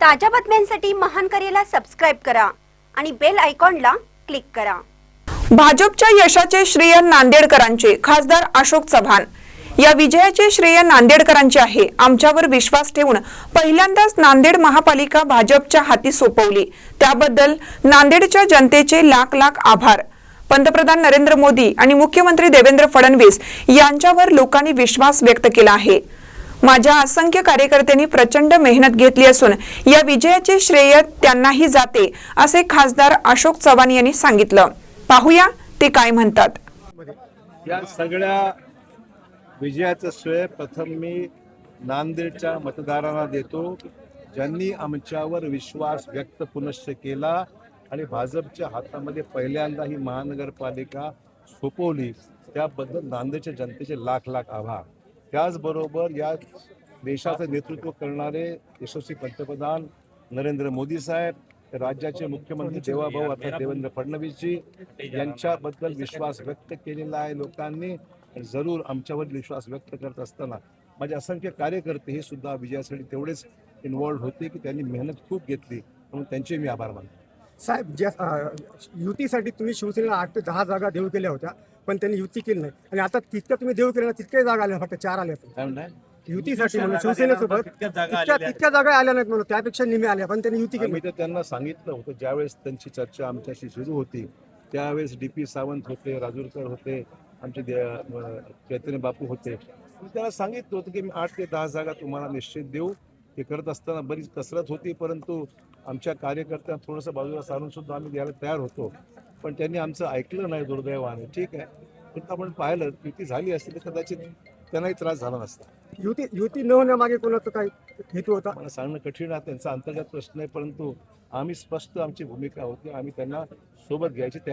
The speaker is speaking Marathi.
ताज्या बातम्यांसाठी महान करेला सबस्क्राईब करा आणि बेल आयकॉनला क्लिक करा. भाजपच्या यशाचे श्रेय नांदेडकरांचे खासदार अशोक चव्हाण. या विजयाचे श्रेय नांदेडकरांचे आहे. आमच्यावर विश्वास ठेवून पहिल्यांदाच नांदेड महापालिका भाजपच्या हाती सोपवली. त्याबद्दल नांदेडच्या जनतेचे लाख लाख आभार. पंतप्रधान नरेंद्र मोदी आणि मुख्यमंत्री देवेंद्र फडणवीस यांच्यावर लोकांनी विश्वास व्यक्त केला आहे. माझ्या असंख्य कार्यकर्त्यांनी प्रचंड मेहनत घेतली असून या विजयाचे श्रेय त्यांनाही जाते असे खासदार अशोक चव्हाण यांनी सांगितलं. पाहूया ते काय म्हणतात. या सगळ्या विजयाचं श्रेय प्रथम मी नांदेडच्या मतदारांना देतो. ज्यांनी आमच्यावर विश्वास व्यक्त पुनश्च केला आणि भाजपच्या हातामध्ये पहिल्यांदा ही महानगरपालिका सोपवली त्याबद्दल नांदेडच्या जनतेचे लाख लाख आभार. त्याचबरोबर या देशाचं नेतृत्व करणारे यशस्वी पंतप्रधान नरेंद्र मोदी साहेब राज्याचे मुख्यमंत्री देवाभाऊ अर्थात देवेंद्र फडणवीसजी यांच्याबद्दल विश्वास व्यक्त केलेला आहे लोकांनी. जरूर आमच्यावर विश्वास व्यक्त करत असताना माझे असंख्य कार्यकर्ते हे सुद्धा विजयासाठी तेवढेच इन्वॉल्ड होते की त्यांनी मेहनत खूप घेतली. म्हणून त्यांचे मी आभार मानतो. साहेब ज्या युतीसाठी तुम्ही शिवसेनेला आठ ते दहा जागा देऊ केल्या होत्या. पण त्यांनी युती केली नाही. आणि आता तितक्या तुम्ही देऊ केल्या ना तितक्या जागा आल्या फक्त चार आल्या युतीसाठी म्हणून शिवसेनेसोबत. तितक्या जागा तितक्या आलेल्या आहेत. तितक्या जागा आल्या नाहीत म्हणून त्यापेक्षा निम्मे आल्या पण त्यांनी युती केली. आम्ही तर त्यांना सांगितलं होतं ज्यावेळेस त्यांची चर्चा आमच्याशी सुरू होती त्यावेळेस डी पी सावंत होते राजूरकर होते आमचे दे- अं, चैतन्य बापू होते. मी त्यांना सांगितलं होतं की मी आठ ते दहा जागा तुम्हाला निश्चित देऊ. ते करत असताना बरीच कसरत होती परंतु आमच्या कार्यकर्त्यांना थोडंसं बाजूला सारून सुद्धा आम्ही द्यायला तयार होतो. पण त्यांनी आमचं ऐकलं नाही दुर्दैवाने. ठीक आहे. पण आपण पाहिलं युती झाली असती तर कदाचित त्यांनाही त्रास झाला नसता. युती युती न होण्यामागे कोणाचं काही हेतू होता? मला सांगणं कठीण आहे त्यांचा अंतर्गत प्रश्न आहे परंतु आम्ही स्पष्ट आमची भूमिका होती आम्ही त्यांना सोबत घ्यायची